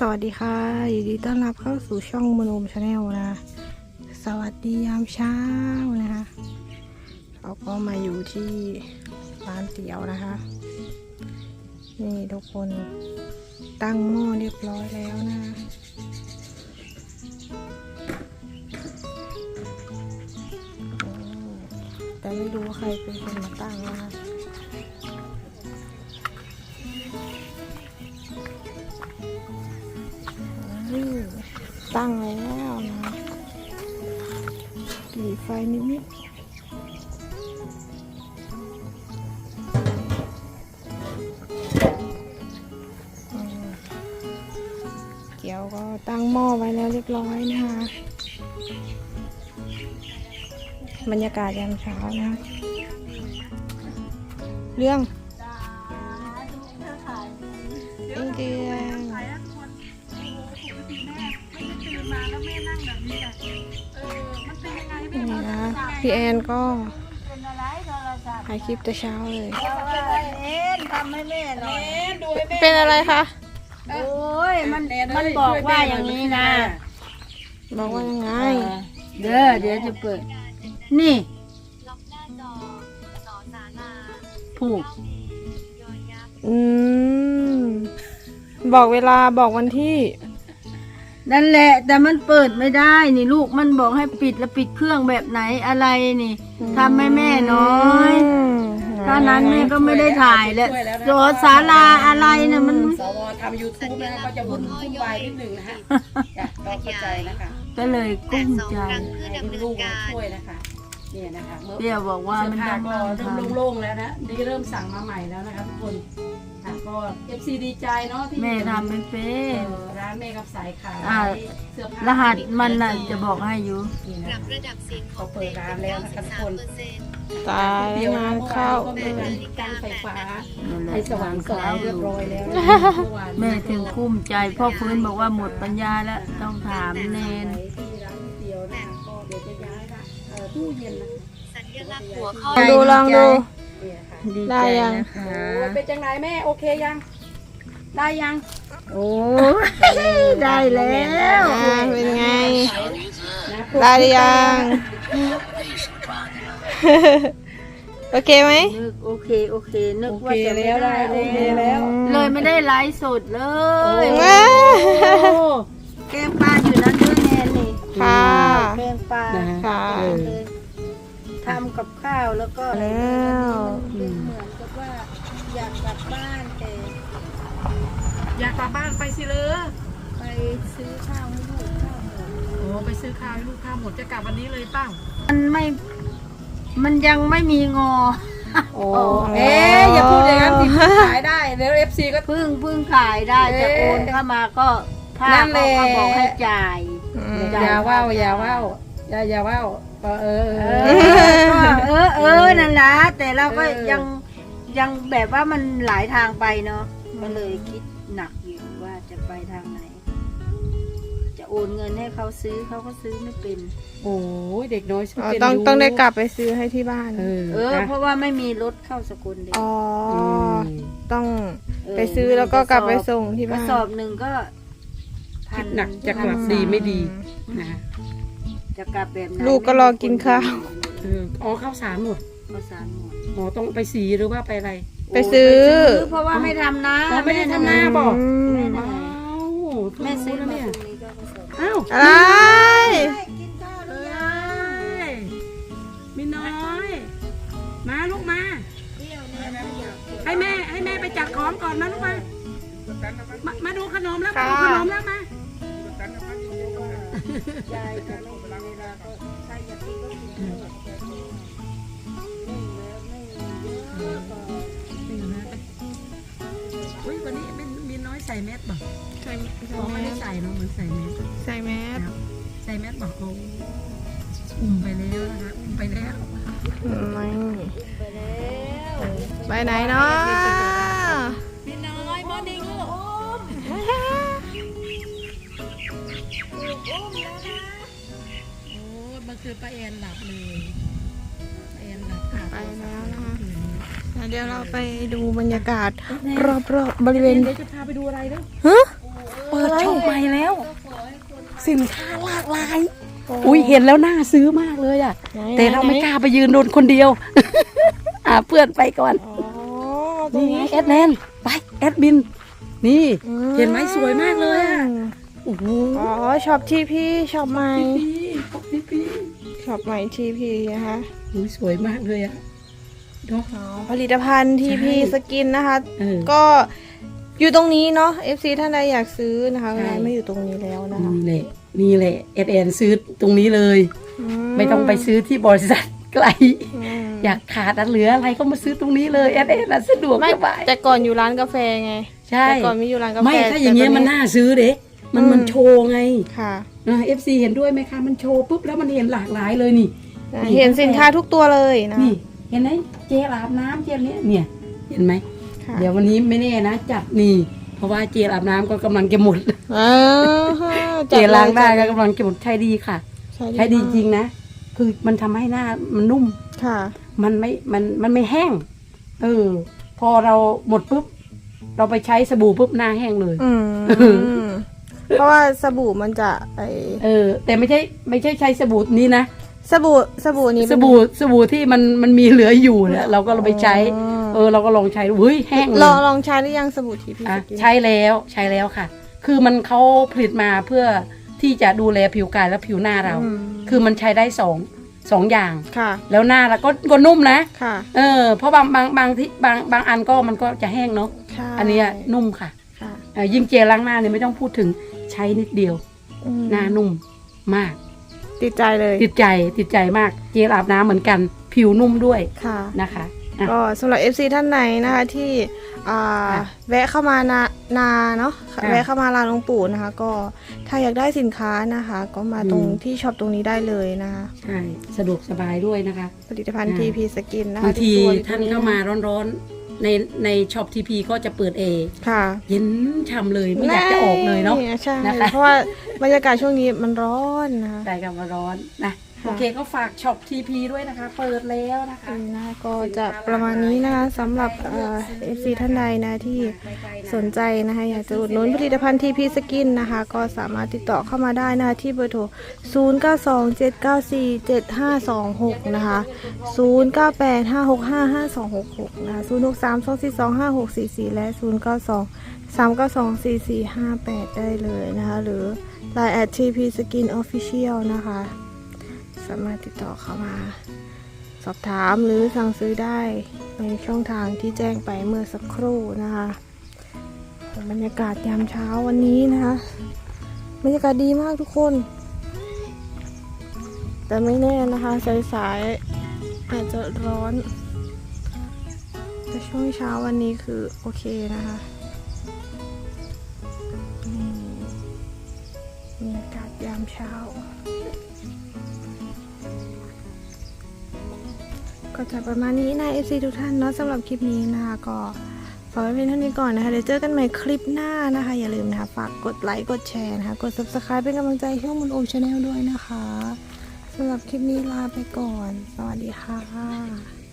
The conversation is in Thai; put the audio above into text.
สวัสดีค่ะยินดีต้อนรับเข้าสู่ช่องมโนมชาแนลนะ สวัสดียามเช้านะคะเราก็มาอยู่ที่ร้านเตี๋ยวนะคะ นี่ทุกคนตั้งหม้อเรียบร้อยแล้วนะแต่ไม่รู้ว่าใครเป็นคนมาตั้งนะคะ ตั้งแล้วนะกลีไฟนิดๆอืมเกี๊ยวก็ตั้งหม้อไว้แล้วเรียบร้อยนะคะบรรยากาศยามเช้านะ เรื่องเรื่องเกียง นี่นะ พี่แอนก็ถ่ายคลิปแต่เช้าเลย เอ็นทำให้แม่หน่อย เป็นอะไรคะ โอ้ย มันมันบอกว่าอย่างนี้นะ บอกว่ายังไง เด้อเดี๋ยวจะเปิด นี่ผูกอืม บอกเวลาบอกวันที่ นั่นแหละแต่มันเปิดไม่ได้นี่ลูกมันบอกให้ปิดแล้วปิดเครื่องแบบไหนอะไรนี่ทำให้แม่น้อยอืมถ้านั้นแม่ก็ไม่ได้ถ่ายแล้วโสศาลาอะไรเนี่ยมัน สวทำยูทูบนะก็จะวุ่นวุ่นวายนิดหนึ่งนะฮะจ้ะก็เข้าใจนะคะก็เลยกุ้มใจให้คุณลูกมาช่วยนะคะเนี่ยนะคะเมื่อเดี๋ยวบอกว่าเสื้อมันผ้าต้องก็นั่งเริ่มทำโล่งๆแล้วนะนี่เริ่มสั่งมาใหม่แล้วนะคะทุกคนค่ะ ก็เอฟซีดีใจเนาะที่แม่ทำไม่เป็เอนอร้านแม่กับสายขายอ่า เสื้อผ้ารหัสมันน่ะจะบอกให้อยู่ นี่ปนะรับระดับเสียงขเขาองเพเปิลดงร้านแล้วนะคะทุกคน93%ตายงานเข้าก็เปิดการไฟฟ้านั่นแหละให้สว่างสวยเรียบร้อยแล้วนะเมื่อวานแม่ถึงกุ้มใจพ่อฟื้นบอกว่าหมดปัญญาแล้วต้องถามเนน ที่ร้านเดียวนะคะก็เดี๋ยวจะย้ายละเอ่อตู้เย็นนะคะสัญลักษณ์หัวข้อ ลองดูลองดู เนี่ยค่ะ ดีได้ใจยัง นะคะ โอ้เป็นจังไรแม่โอเคยัง ได้ยังโอ้ยได้แล้วอ่าเป็นไง นะได้หรือยัง โอเคไหม นึกโอเคโอเคนึกโอว่าเคจะไม่แล้วได้ได้โอเคแล้วเลยไม่ได้ไลฟ์สดเลยว้าโอ้แกงปลาอยู่นั้นด้วยแนนนี่ค่ะ แกงปลานะฮะค่ะ เออเลยทำกับข้าวแล้วก็แล้ว เป็นเหมือนกับว่า อยากกลับบ้านแต่อยากกลับบ้านไปสิเลยไปซื้อข้าวให้ลูกข้าวหมดโอ้ไปซื้อข้าวให้ลูกข้าวหมดจะกลับวันนี้เลยเปล่ามันไม่ มันยังไม่มีงอ โอ้เอ๊ะอย่าพูดอย่างนั้นสิขายได้เดี๋ยวเอฟซีก็ เพิ่งเพิ่งขายได้จะโอนเข้ามาก็ค่านั่นแหเขาละ ก็บอกให้จ่ายอืมอย่าว่าวอย่าว่าวอย่าอย่าว่าวเออเออเอเอออเออเออนั่นแหละแต่เราก็เออ ยัง ยังแบบว่ามันหลายทางไปเนาะก็เลยคิดหนักอยู่ว่าจะไปทางไหน จะโอนเงินให้เขาซื้อเขาก็ซื้อไม่เป็น โอ้ยเด็กน้อยฉันอ๋อเป็นต้องยู่ต้องได้กลับไปซื้อให้ที่บ้าน เออเออ นะเพราะว่าไม่มีรถเข้าสกุลเด็กอ๋อมต้องเออไปซื้อแล้วก็กลับไปส่งที่กระบ้านสอบหนึ่งก็พัคินดหนักจะกลับดีไม่ดีนะจะกลับแบบไหนลูกก็รอกินข้าว เอออ๋อข้าวสารหมด ข้าวสารหมดอ๋อต้องไปสีหรือว่าไปอะไรไปซื้อโไปเพราะว่าไม่ทำนะอ๋อไม่ได้ทำนาบอกอืมแม่อ้าเหนื่อยวแม่ซื้อแล้วมาเนี่ยตรงนี้ก็กระสอบอ้าวอะไรกินข้าวหรือเอ้ยังยมีน้อย มาลูกมา เที่ยวเนี่ยนะอยากให้แม่ให้แม่ไปจัดของก่อนมาลูกมามา มาดูขนมแล้วมาดูขนมแล้วมายายจะไม่เวลาก็ใครอยากกินก็กินเนึ่งแส่แมสบอกใส่บอกไม่ได้ใส่เนาะเหมือนใส่แมสใส่แมสใส่แมสบอกโอ้อุ้มไปแล้วนะคะอุ้มไปแล้วไม่ไปแล้วไปไหนเนาะมีน้อยมอนิ่งลูกโอ้เมื่อคืนป้าแอนหลับเลยป้าแอนหลับค่ะไปแล้วนะคะ เดี๋ยวเราไปดูบรรยากาศ รอบๆบริเวณเดี๋ยวจะพาไปดูอะไรเด้อฮะเปิดช็อปใหม่แล้ว สินค้าหลากหลาย อุ้ยเห็นแล้วน่าซื้อมากเลยอะไหนแต่เราไม่ไหนกล้าไปยืนโดนคนเดียว อ่าเพื่อนไปก่อนอ๋อตรงนี่ไงนี้แอดแนนไปแอดมิน นี่อืเห็นไหมสวยมากเลยอะโอ้โหอ๋อช็อปทีพีช็อปใหม่พี่พี่พี่ช็อปใหม่ทีพีนะคะอุ้ยสวยมากเลยอะ เนาะอ๋อผลิตภัณฑ์ทีพีใช่สกินนะคะ เออ ก็อยู่ตรงนี้เนาะ FC ท่านใดอยากซื้อนะคะใช่ ร้านไม่อยู่ตรงนี้แล้วนะคะนี่แหละนี่แหละแอดแอนซื้อตรงนี้เลย ไม่ต้องไปซื้อที่บริษัทไกลอืมอยากขาดอะเหลืออะไรก็มาซื้อตรงนี้เลยแอดแอนอะสะดวกไม่สบายแต่ก่อนอยู่ร้านกาแฟไงใช่แต่ก่อนไม่อยู่ร้านกาแฟไม่ถ้าอย่างเงี้ยแต่ต มันน่าซื้อเด็มันมันอืมโชว์ไงค่ะเอฟซีเห็นด้วยไหมคะมันโชว์ปุ๊บแล้วมันเห็นหลากหลายเลยนี่นะนี่ เห็นสินค้าทุกตัวเลยนะนี่เห็นไหมเจลอาบน้ำเจลเนี้ยเนี่ย เห็นไหมค่ะเดี๋ยววันนี้ไม่แน่นะ จัดนี่ เพราะว่าเจลอาบน้ำก็กำลังจะหมดอ่าฮะเจลล้างหน้าก็กำลังจะหมดใช้ดีค่ะใช่ใช้ดีจริงนะ คือมันทำให้หน้ามันนุ่ม ค่ะ มันไม่ มัน มันไม่แห้ง เออ พอเราหมดปุ๊บ เราไปใช้สบู่ปุ๊บหน้าแห้งเลย อืม เพราะว่าสบู่มันจะไอ เออ แต่ไม่ใช่ ไม่ใช่ใช้สบู่นี้นะ สบู่สบู่นี้สเป็น บู่สบู่ที่มันมันมีเหลืออยู่เนี่ยเราก็เราไปใช้ อ๋อ เออเราก็ลองใช้ดูเฮ้ยแห้งเลลอยงลองใช้หรือยังสบู่ทีพีอะสกินใช้แล้วใช้แล้วค่ะ คือมันเขาผลิตมาเพื่อที่จะดูแลผิวกายและผิวหน้าเรา อืมคือมันใช้ได้สองสองอย่าง ค่ะแล้วหน้าเราก็ก็นุ่มนะ ค่ะเออเพราะบางบางบางที่บางบางอันก็มันก็จะแห้งเนาะใช่อันเนี้ยนุ่มค่ะค่ะเอ่อยิ่งเจลล้างหน้าเนี่ยไม่ต้องพูดถึงใช้นิดเดียว อืมหน้านุ่มมาก ติดใจเลยติดใจติดใจมากเจลอาบน้ำเหมือนกัน ผิวนุ่มด้วยค่ะ นะคะ อะก็สำหรับ FC ท่านไหนนะคะที่อ่าค่ะแวะเข้ามานานาเนาะค่ะแวะเข้ามาร้านหลวงปู่นะคะ ก็ถ้าอยากได้สินค้านะคะ ก็มาตรงอืม ที่ช็อปตรงนี้ได้เลยนะคะใช่สะดวกสบายด้วยนะคะ ผลิตภัณฑ์ อ่า TP Skin นะคะบางทีทุกตัวท่านเข้ามาร้อนๆ ในในช็อปทีพีก็จะเปิดเอค่ะเย็นช่ำเลยไม่อยากจะออกเลยเนาะใช่นะคะเพราะว่าบรรยากาศช่วงนี้มันร้อนนะคะใส่กับมาร้อนนะค่ะ โอเคก็ฝากช็อปทีพีด้วยนะคะ เปิดแล้วนะคะอืมนะก็จะประมาณนี้นะคะสำหรับเอ่อฟซีท่านใดนะที่สนใจนะคะอยากจะอุดหนุนผลิตภัณฑ์ TP Skin นะคะ ก็สามารถติดต่อเข้ามาได้นะคะที่เบอร์โทร 0927947526 นะคะ 0985655266 นะคะ 0632425644 และ 0923924458 ได้เลยนะคะ หรือ Line at TP Skin Official นะคะ สามารถติดต่อเข้ามา สอบถามหรือสั่งซื้อได้ในช่องทางที่แจ้งไปเมื่อสักครู่นะคะบรรยากาศยามเช้าวันนี้นะคะบรรยากาศดีมากทุกคน แต่ไม่แน่นะคะสายๆอาจจะร้อน แต่ช่วงเช้าวันนี้คือโอเคนะคะนี่บรรยากาศยามเช้า ก็จะประมาณนี้นะ FC ทุกท่านเนาะสำหรับคลิปนี้นะคะก็ฝากไว้เพียงเท่านี้ก่อนนะคะเดี๋ยวเจอกันใหม่คลิปหน้านะคะ อย่าลืมนะคะฝากกดไลค์กดแชร์นะคะกด subscribe เป็นกำลังใจให้ช่องมุนโอมชาแนลด้วยนะคะสำหรับคลิปนี้ลาไปก่อน สวัสดีค่ะ